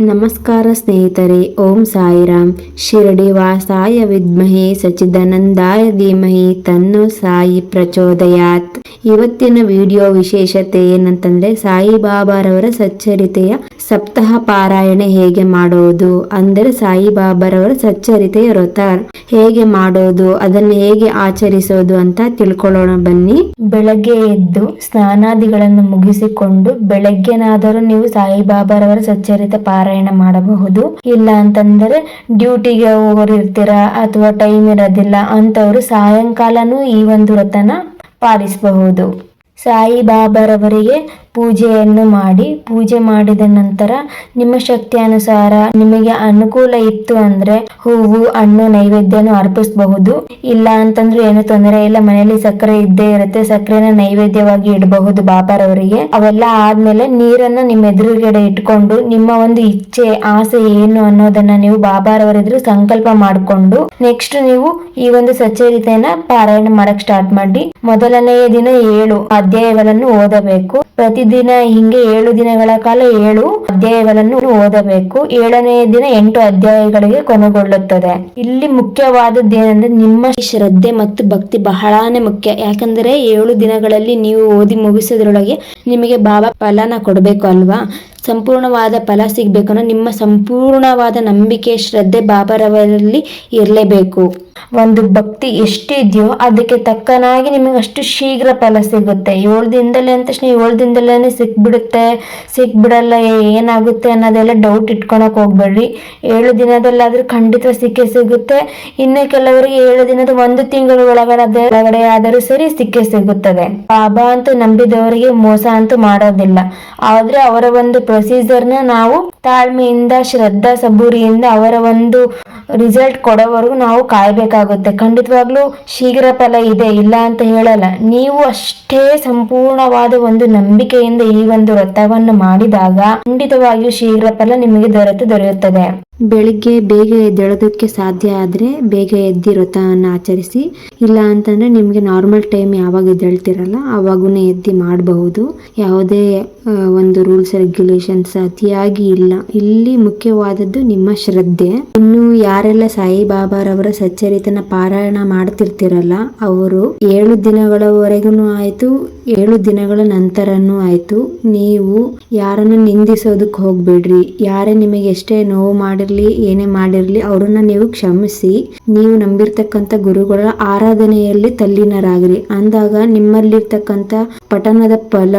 ನಮಸ್ಕಾರ ಸ್ನೇಹಿತರೆ, ಓಂ ಸಾಯಿರಾಮ್. ಶಿರಡಿ ವಾಸಾಯ ವಿದ್ಮಹಿ ಸಚಿದಾನಂದಾಯ ಧೀಮಹಿ ತನ್ನು ಸಾಯಿ ಪ್ರಚೋದಯಾತ್. ಇವತ್ತಿನ ವಿಡಿಯೋ ವಿಶೇಷತೆ ಏನಂತಂದ್ರೆ, ಸಾಯಿಬಾಬಾರವರ ಸಚ್ಚರಿತೆಯ ಸಪ್ತಾಹ ಪಾರಾಯಣ ಹೇಗೆ ಮಾಡುವುದು ಅಂದರೆ ಸಾಯಿಬಾಬಾರವರ ಸಚ್ಚರಿತೆಯ ವ್ರತ. ಹೇಗೆ ಮಾಡೋದು? ಅದನ್ನು ಹೇಗೆ ಆಚರಿಸೋದು ಅಂತ ತಿಳ್ಕೊಳ್ಳೋಣ ಬನ್ನಿ. ಬೆಳಗ್ಗೆ ಎದ್ದು ಸ್ನಾನಾದಿಗಳನ್ನು ಮುಗಿಸಿಕೊಂಡು ಬೆಳಗ್ಗೆನಾದರೂ ನೀವು ಸಾಯಿಬಾಬಾರವರ ಸಚ್ಚರಿತ ಪಾರಾಯಣ ಮಾಡಬಹುದು. ಇಲ್ಲ ಅಂತಂದರೆ ಡ್ಯೂಟಿಗೆ ಹೋಗೋರಿರ್ತೀರಾ ಅಥವಾ ಟೈಮ್ ಇರೋದಿಲ್ಲ ಅಂತವರು ಸಾಯಂಕಾಲನೂ ಈ ಒಂದು ವ್ರತನ ಪಾಲಿಸಬಹುದು. ಸಾಯಿಬಾಬಾರವರಿಗೆ ಪೂಜೆಯನ್ನು ಮಾಡಿ, ಪೂಜೆ ಮಾಡಿದ ನಂತರ ನಿಮ್ಮ ಶಕ್ತಿ ಅನುಸಾರ ನಿಮಗೆ ಅನುಕೂಲ ಇತ್ತು ಅಂದ್ರೆ ಹೂವು, ಹಣ್ಣು, ನೈವೇದ್ಯನು ಅರ್ಪಿಸಬಹುದು. ಇಲ್ಲ ಅಂತಂದ್ರೆ ಏನು ತೊಂದರೆ ಇಲ್ಲ, ಮನೆಯಲ್ಲಿ ಸಕ್ಕರೆ ಇದ್ದೇ ಇರುತ್ತೆ, ಸಕ್ಕರೆನ ನೈವೇದ್ಯವಾಗಿ ಇಡಬಹುದು ಬಾಬಾರವರಿಗೆ. ಅವೆಲ್ಲ ಆದ್ಮೇಲೆ ನೀರನ್ನ ನಿಮ್ಮ ಎದುರುಗಡೆ ಇಟ್ಕೊಂಡು ನಿಮ್ಮ ಒಂದು ಇಚ್ಛೆ, ಆಸೆ ಏನು ಅನ್ನೋದನ್ನ ನೀವು ಬಾಬಾರವರ ಎದುರು ಸಂಕಲ್ಪ ಮಾಡಿಕೊಂಡು ನೆಕ್ಸ್ಟ್ ನೀವು ಈ ಒಂದು ಸಚ್ಚರಿತೆಯನ್ನ ಪಾರಾಯಣ ಮಾಡಕ್ ಸ್ಟಾರ್ಟ್ ಮಾಡಿ. ಮೊದಲನೆಯ ದಿನ ಏಳು ಅಧ್ಯಾಯಗಳನ್ನು ಓದಬೇಕು. ಪ್ರತಿದಿನ ಹಿಂಗೆ ಏಳು ದಿನಗಳ ಕಾಲ ಏಳು ಅಧ್ಯಾಯಗಳನ್ನು ಓದಬೇಕು. ಏಳನೆಯ ದಿನ ಎಂಟು ಅಧ್ಯಾಯಗಳಿಗೆ ಕೊನೆಗೊಳ್ಳುತ್ತದೆ. ಇಲ್ಲಿ ಮುಖ್ಯವಾದದ್ದು ಏನಂದ್ರೆ ನಿಮ್ಮ ಶ್ರದ್ಧೆ ಮತ್ತು ಭಕ್ತಿ ಬಹಳಾನೇ ಮುಖ್ಯ. ಯಾಕಂದ್ರೆ ಏಳು ದಿನಗಳಲ್ಲಿ ನೀವು ಓದಿ ಮುಗಿಸೋದ್ರೊಳಗೆ ನಿಮಗೆ ಬಾಬಾ ಫಲನ ಕೊಡಬೇಕು ಅಲ್ವಾ? ಸಂಪೂರ್ಣವಾದ ಫಲ ಸಿಗ್ಬೇಕು ಅಂದ್ರೆ ನಿಮ್ಮ ಸಂಪೂರ್ಣವಾದ ನಂಬಿಕೆ, ಶ್ರದ್ಧೆ, ಬಾಬರವರಲ್ಲಿ ಇರಲೇಬೇಕು. ಒಂದು ಭಕ್ತಿ ಎಷ್ಟಿದೆಯೋ ಅದಕ್ಕೆ ತಕ್ಕನಾಗಿ ನಿಮಗೆ ಅಷ್ಟು ಶೀಘ್ರ ಫಲ ಸಿಗುತ್ತೆ. ಏಳು ದಿನದಲ್ಲೇ ಅಂದ ತಕ್ಷಣ ಏಳು ದಿನದಲ್ಲೇ ಸಿಕ್ಬಿಡುತ್ತೆ. ಸಿಕ್ಬಿಡಲ್ಲ ಏನಾಗುತ್ತೆ ಅನ್ನೋದೆಲ್ಲ ಡೌಟ್ ಇಟ್ಕೊಳಕ್ ಹೋಗ್ಬೇಡ್ರಿ. ಏಳು ದಿನದಲ್ಲಾದ್ರೂ ಖಂಡಿತ ಸಿಕ್ಕೇ ಸಿಗುತ್ತೆ. ಇನ್ನು ಕೆಲವರಿಗೆ ಏಳು ದಿನದ ಒಂದು ತಿಂಗಳ ಒಳಗಡೆ ಒಳಗಡೆ ಆದರೂ ಸರಿ ಸಿಕ್ಕೇ ಸಿಗುತ್ತದೆ. ಬಾಬಾ ಅಂತೂ ನಂಬಿದವರಿಗೆ ಮೋಸ ಅಂತೂ ಮಾಡೋದಿಲ್ಲ. ಆದ್ರೆ ಅವರ ಒಂದು ಪ್ರೊಸೀಜರ್ನ ನಾವು ತಾಳ್ಮೆಯಿಂದ, ಶ್ರದ್ಧಾ, ಸಬೂರಿಯಿಂದ ಅವರ ಒಂದು ರಿಸಲ್ಟ್ ಕೊಡೋವರೆಗೂ ನಾವು ಕಾಯ್ಬೇಕಾಗುತ್ತೆ ಖಂಡಿತವಾಗ್ಲೂ ಶೀಘ್ರ ಫಲ ಇದೆ, ಇಲ್ಲ ಅಂತ ಹೇಳಲ್ಲ. ನೀವು ಅಷ್ಟೇ ಸಂಪೂರ್ಣವಾದ ಒಂದು ನಂಬಿಕೆಯಿಂದ ಈ ಒಂದು ವ್ರತವನ್ನು ಮಾಡಿದಾಗ ಖಂಡಿತವಾಗಿಯೂ ಶೀಘ್ರ ಫಲ ನಿಮಗೆ ದೊರೆತು ದೊರೆಯುತ್ತದೆ. ಬೆಳಿಗ್ಗೆ ಬೇಗ ಎದ್ದೇಳೋದಕ್ಕೆ ಸಾಧ್ಯ ಆದರೆ ಬೇಗ ಎದ್ದು ವ್ರತವನ್ನು ಆಚರಿಸಿ, ಇಲ್ಲ ಅಂತಂದರೆ ನಿಮಗೆ ನಾರ್ಮಲ್ ಟೈಮ್ ಯಾವಾಗ ಎದ್ದೇಳ್ತಿರಲ್ಲ ಆವಾಗೂ ಎದ್ದು ಮಾಡಬಹುದು. ಯಾವುದೇ ಒಂದು ರೂಲ್ಸ್ ರೆಗ್ಯುಲೇಷನ್ಸ್ ಅತಿಯಾಗಿ ಇಲ್ಲ. ಇಲ್ಲಿ ಮುಖ್ಯವಾದದ್ದು ನಿಮ್ಮ ಶ್ರದ್ಧೆ. ಇನ್ನು ಯಾರೆಲ್ಲ ಸಾಯಿಬಾಬಾರವರ ಸಚ್ಚರಿತನ ಪಾರಾಯಣ ಮಾಡ್ತಿರ್ತಿರಲ್ಲ, ಅವರು ಏಳು ದಿನಗಳವರೆಗೂ ಆಯ್ತು, ಏಳು ದಿನಗಳ ನಂತರನೂ ಆಯ್ತು. ನೀವು ಯಾರನ್ನು ನಿಂದಿಸೋದಕ್ಕೆ ಹೋಗ್ಬೇಡ್ರಿ. ಯಾರೇ ನಿಮಗೆ ಎಷ್ಟೇ ನೋವು ಮಾಡಿರ್ಲಿ, ಏನೇ ಮಾಡಿರಲಿ, ಅವರನ್ನ ನೀವು ಕ್ಷಮಿಸಿ. ನೀವು ನಂಬಿರ್ತಕ್ಕಂಥ ಗುರುಗಳ ಆರಾಧನೆಯಲ್ಲಿ ತಲ್ಲೀನರಾಗ್ರಿ. ಅಂದಾಗ ನಿಮ್ಮಲ್ಲಿರ್ತಕ್ಕಂಥ ಪಠನದ ಫಲ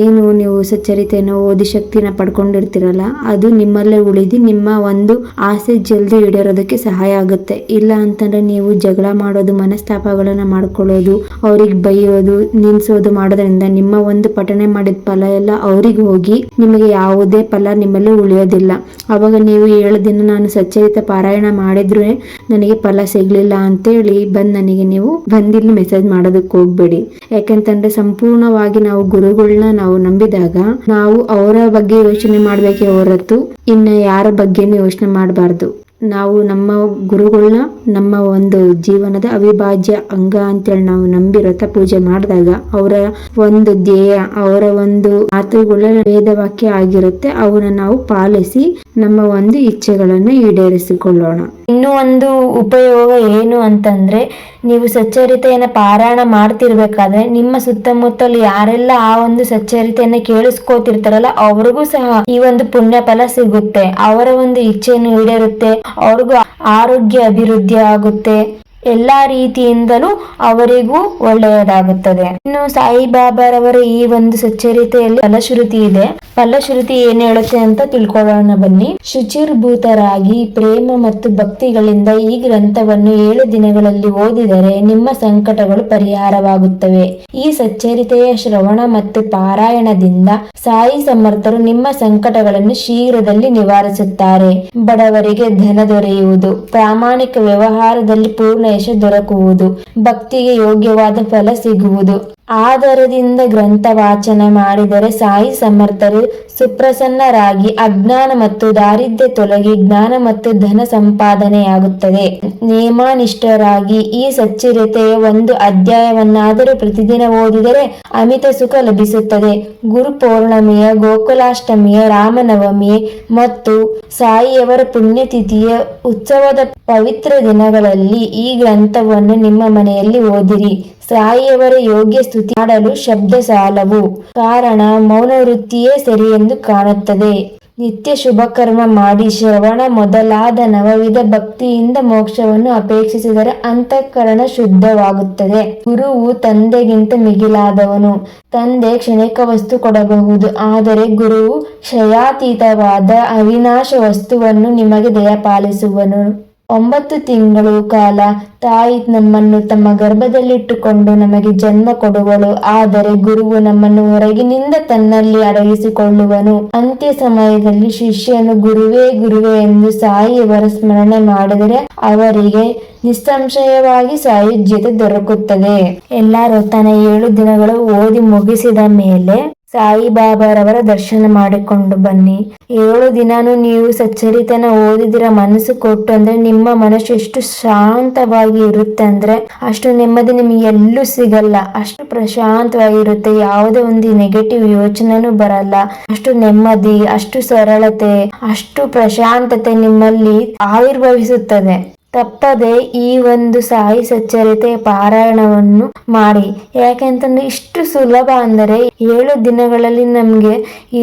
ಏನು ನೀವು ಸಚ್ಚರಿತೆಯನ್ನು ಓದಿ ಶಕ್ತಿನ ಪಡ್ಕೊಂಡಿರ್ತೀರಲ್ಲ, ಅದು ನಿಮ್ಮಲ್ಲೇ ಉಳಿದು ನಿಮ್ಮ ಒಂದು ಆಸೆ ಜಲ್ದಿ ಈಡೇರೋದಕ್ಕೆ ಸಹಾಯ ಆಗುತ್ತೆ. ಇಲ್ಲ ಅಂತಂದ್ರೆ ನೀವು ಜಗಳ ಮಾಡೋದು, ಮನಸ್ತಾಪಗಳನ್ನ ಮಾಡ್ಕೊಳ್ಳೋದು, ಅವ್ರಿಗೆ ಬೈಯೋದು, ನಿಲ್ಸೋದು ಮಾಡೋದ್ರಿಂದ ನಿಮ್ಮ ಒಂದು ಪಠನೆ ಮಾಡಿದ ಫಲ ಎಲ್ಲ ಅವ್ರಿಗೆ ಹೋಗಿ ನಿಮಗೆ ಯಾವುದೇ ಫಲ ನಿಮ್ಮಲ್ಲಿ ಉಳಿಯೋದಿಲ್ಲ. ಅವಾಗ ನೀವು ಏಳು ನಾನು ಸಚ್ಚರಿತ ಪಾರಾಯಣ ಮಾಡಿದ್ರು ನನಗೆ ಫಲ ಸಿಗ್ಲಿಲ್ಲ ಅಂತೇಳಿ ಬಂದ್ ನನಗೆ ನೀವು ಬಂದಿಲ್ಲಿ ಮೆಸೇಜ್ ಮಾಡೋದಕ್ಕೆ ಹೋಗ್ಬೇಡಿ. ಯಾಕಂತಂದ್ರೆ ಸಂಪೂರ್ಣವಾಗಿ ನಾವು ಗುರುಗಳನ್ನ ನಾವು ನಂಬಿದಾಗ ನಾವು ಅವರ ಬಗ್ಗೆ ಯೋಚನೆ ಮಾಡ್ಬೇಕೆ ಹೊರತು ಇನ್ನ ಯಾರ ಬಗ್ಗೆನೂ ಯೋಚನೆ ಮಾಡಬಾರ್ದು. ನಾವು ನಮ್ಮ ಗುರುಗಳನ್ನ ನಮ್ಮ ಒಂದು ಜೀವನದ ಅವಿಭಾಜ್ಯ ಅಂಗ ಅಂತೇಳಿ ನಾವು ನಂಬಿ ವ್ರತ ಪೂಜೆ ಮಾಡಿದಾಗ ಅವರ ಒಂದು ಧ್ಯೇಯ, ಅವರ ಒಂದು ಮಾತುಗಳ ವೇದವಾಕ್ಯ ಆಗಿರುತ್ತೆ. ಅವನ್ನ ನಾವು ಪಾಲಿಸಿ ನಮ್ಮ ಒಂದು ಇಚ್ಛೆಗಳನ್ನು ಈಡೇರಿಸಿಕೊಳ್ಳೋಣ. ಇನ್ನೂ ಒಂದು ಉಪಯೋಗ ಏನು ಅಂತಂದ್ರೆ, ನೀವು ಸಚ್ಚರಿತೆಯನ್ನು ಪಾರಾಯಣ ಮಾಡ್ತಿರ್ಬೇಕಾದ್ರೆ, ನಿಮ್ಮ ಸುತ್ತಮುತ್ತಲು ಯಾರೆಲ್ಲ ಆ ಒಂದು ಸಚ್ಚರಿತೆಯನ್ನು ಕೇಳಿಸ್ಕೋತಿರ್ತಾರಲ್ಲ, ಅವ್ರಿಗೂ ಸಹ ಈ ಒಂದು ಪುಣ್ಯ ಫಲ ಸಿಗುತ್ತೆ. ಅವರ ಒಂದು ಇಚ್ಛೆಯನ್ನು ಈಡೇರುತ್ತೆ. ಅವ್ರಿಗೂ ಆರೋಗ್ಯ ಅಭಿವೃದ್ಧಿ ಆಗುತ್ತೆ ಎಲ್ಲಾ ರೀತಿಯಿಂದಲೂ ಅವರಿಗೂ ಒಳ್ಳೆಯದಾಗುತ್ತದೆ. ಇನ್ನು ಸಾಯಿಬಾಬಾರವರ ಈ ಒಂದು ಸಚ್ಚರಿತೆಯಲ್ಲಿ ಫಲಶ್ರುತಿ ಇದೆ. ಫಲಶ್ರುತಿ ಏನ್ ಹೇಳುತ್ತೆ ಅಂತ ತಿಳ್ಕೊಳ್ಳೋಣ ಬನ್ನಿ. ಶುಚಿರ್ಭೂತರಾಗಿ ಪ್ರೇಮ ಮತ್ತು ಭಕ್ತಿಗಳಿಂದ ಈ ಗ್ರಂಥವನ್ನು ಏಳು ದಿನಗಳಲ್ಲಿ ಓದಿದರೆ ನಿಮ್ಮ ಸಂಕಟಗಳು ಪರಿಹಾರವಾಗುತ್ತವೆ. ಈ ಸಚ್ಚರಿತೆಯ ಶ್ರವಣ ಮತ್ತು ಪಾರಾಯಣದಿಂದ ಸಾಯಿ ಸಮರ್ಥರು ನಿಮ್ಮ ಸಂಕಟಗಳನ್ನು ಶೀಘ್ರದಲ್ಲಿ ನಿವಾರಿಸುತ್ತಾರೆ. ಬಡವರಿಗೆ ಧನ ದೊರೆಯುವುದು. ಪ್ರಾಮಾಣಿಕ ವ್ಯವಹಾರದಲ್ಲಿ ಪೂರ್ಣ ಯಶ ದೊರಕುವುದು. ಭಕ್ತಿಗೆ ಯೋಗ್ಯವಾದ ಫಲ ಸಿಗುವುದು. ಆಧಾರದಿಂದ ಗ್ರಂಥ ವಾಚನ ಮಾಡಿದರೆ ಸಾಯಿ ಸಮರ್ಥರು ಸುಪ್ರಸನ್ನರಾಗಿ ಅಜ್ಞಾನ ಮತ್ತು ದಾರಿದ್ರ್ಯ ತೊಲಗಿ ಜ್ಞಾನ ಮತ್ತು ಧನ ಸಂಪಾದನೆಯಾಗುತ್ತದೆ. ನೇಮಾನಿಷ್ಠರಾಗಿ ಈ ಸಚ್ಚರಿತೆಯ ಒಂದು ಅಧ್ಯಾಯವನ್ನಾದರೂ ಪ್ರತಿದಿನ ಓದಿದರೆ ಅಮಿತ ಸುಖ ಲಭಿಸುತ್ತದೆ. ಗುರು ಪೌರ್ಣಮಿಯ ಗೋಕುಲಾಷ್ಟಮಿಯ ರಾಮನವಮಿ ಮತ್ತು ಸಾಯಿಯವರ ಪುಣ್ಯತಿಥಿಯ ಉತ್ಸವದ ಪವಿತ್ರ ದಿನಗಳಲ್ಲಿ ಈ ಗ್ರಂಥವನ್ನು ನಿಮ್ಮ ಮನೆಯಲ್ಲಿ ಓದಿರಿ. ಸಾಯಿಯವರ ಯೋಗ್ಯ ಸ್ತುತಿ ಮಾಡಲು ಶಬ್ದ ಸಾಲವು ಕಾರಣ, ಮೌನ ವೃತ್ತಿಯೇ ಸರಿ ಎಂದು ಕಾಣುತ್ತದೆ. ನಿತ್ಯ ಶುಭಕರ್ಮ ಮಾಡಿ ಶ್ರವಣ ಮೊದಲಾದ ನವವಿಧ ಭಕ್ತಿಯಿಂದ ಮೋಕ್ಷವನ್ನು ಅಪೇಕ್ಷಿಸಿದರೆ ಅಂತಃಕರಣ ಶುದ್ಧವಾಗುತ್ತದೆ. ಗುರುವು ತಂದೆಗಿಂತ ಮಿಗಿಲಾದವನು. ತಂದೆ ಕ್ಷಣಿಕ ವಸ್ತು ಕೊಡಬಹುದು. ಆದರೆ ಗುರುವು ಕ್ಷಯಾತೀತವಾದ ಅವಿನಾಶ ವಸ್ತುವನ್ನು ನಿಮಗೆ ದಯಪಾಲಿಸುವನು. ಒಂಬತ್ತು ತಿಂಗಳು ಕಾಲ ತಾಯಿ ನಮ್ಮನ್ನು ತಮ್ಮ ಗರ್ಭದಲ್ಲಿಟ್ಟುಕೊಂಡು ನಮಗೆ ಜನ್ಮ ಕೊಡುವಳು. ಆದರೆ ಗುರುವು ನಮ್ಮನ್ನು ಹೊರಗಿನಿಂದ ತನ್ನಲ್ಲಿ ಅಡಗಿಸಿಕೊಳ್ಳುವನು. ಅಂತ್ಯ ಸಮಯದಲ್ಲಿ ಶಿಷ್ಯನು ಗುರುವೇ ಗುರುವೇ ಎಂದು ಸಾಯಿಯವರ ಸ್ಮರಣೆ ಮಾಡಿದರೆ ಅವರಿಗೆ ನಿಸ್ಸಂಶಯವಾಗಿ ಸಾಯುಜ್ಯತೆ ದೊರಕುತ್ತದೆ. ಎಲ್ಲರೂ ತನ್ನ ಏಳು ದಿನಗಳು ಓದಿ ಮುಗಿಸಿದ ಮೇಲೆ ಸಾಯಿಬಾಬಾರವರ ದರ್ಶನ ಮಾಡಿಕೊಂಡು ಬನ್ನಿ. ಏಳು ದಿನಾನು ನೀವು ಸಚ್ಚರಿತನ ಓದಿದಿರ ಮನಸ್ಸು ಕೊಟ್ಟು ಅಂದ್ರೆ ನಿಮ್ಮ ಮನಸ್ಸು ಎಷ್ಟು ಶಾಂತವಾಗಿ ಇರುತ್ತೆ ಅಂದ್ರೆ ಅಷ್ಟು ನೆಮ್ಮದಿ ನಿಮಗೆ ಎಲ್ಲೂ ಸಿಗಲ್ಲ. ಅಷ್ಟು ಪ್ರಶಾಂತವಾಗಿರುತ್ತೆ ಯಾವುದೇ ಒಂದು ನೆಗೆಟಿವ್ ಯೋಚನೆನೂ ಬರಲ್ಲ. ಅಷ್ಟು ನೆಮ್ಮದಿ, ಅಷ್ಟು ಸರಳತೆ, ಅಷ್ಟು ಪ್ರಶಾಂತತೆ ನಿಮ್ಮಲ್ಲಿ ಆವಿರ್ಭವಿಸುತ್ತದೆ. ತಪ್ಪದೆ ಈ ಒಂದು ಸಾಯಿ ಸಚ್ಚರಿತೆ ಪಾರಾಯಣವನ್ನು ಮಾಡಿ. ಯಾಕೆಂತಂದ್ರೆ ಇಷ್ಟು ಸುಲಭ ಅಂದರೆ ಏಳು ದಿನಗಳಲ್ಲಿ ನಮಗೆ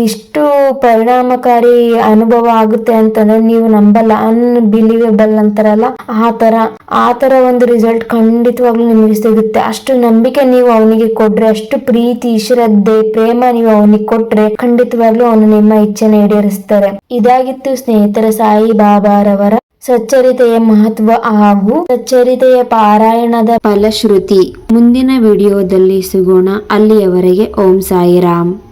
ಇಷ್ಟು ಪರಿಣಾಮಕಾರಿ ಅನುಭವ ಆಗುತ್ತೆ ಅಂತಂದ್ರೆ ನೀವು ನಂಬಲ್ಲ ಅನ್ಬಿಲೀವೇಬಲ್ ಅಂತಾರಲ್ಲ, ಆ ತರ ಆ ಒಂದು ರಿಸಲ್ಟ್ ಖಂಡಿತವಾಗ್ಲೂ ನಿಮಗೆ ಸಿಗುತ್ತೆ. ಅಷ್ಟು ನಂಬಿಕೆ ನೀವು ಅವನಿಗೆ ಕೊಟ್ರೆ, ಅಷ್ಟು ಪ್ರೀತಿ, ಶ್ರದ್ಧೆ, ಪ್ರೇಮ ನೀವು ಅವನಿಗೆ ಕೊಟ್ರೆ ಖಂಡಿತವಾಗ್ಲೂ ಅವನು ನಿಮ್ಮ ಇಚ್ಛೆನ ಈಡೇರಿಸ್ತಾರೆ. ಇದಾಗಿತ್ತು ಸ್ನೇಹಿತರ ಸಾಯಿ ಬಾಬಾರವರ ಸಚ್ಚರಿತೆಯ ಮಹತ್ವ ಹಾಗೂ ಸಚ್ಚರಿತೆಯ ಪಾರಾಯಣದ ಫಲಶ್ರುತಿ. ಮುಂದಿನ ವಿಡಿಯೋದಲ್ಲಿ ಸಿಗೋಣ. ಅಲ್ಲಿಯವರೆಗೆ ಓಂ ಸಾಯಿರಾಮ್.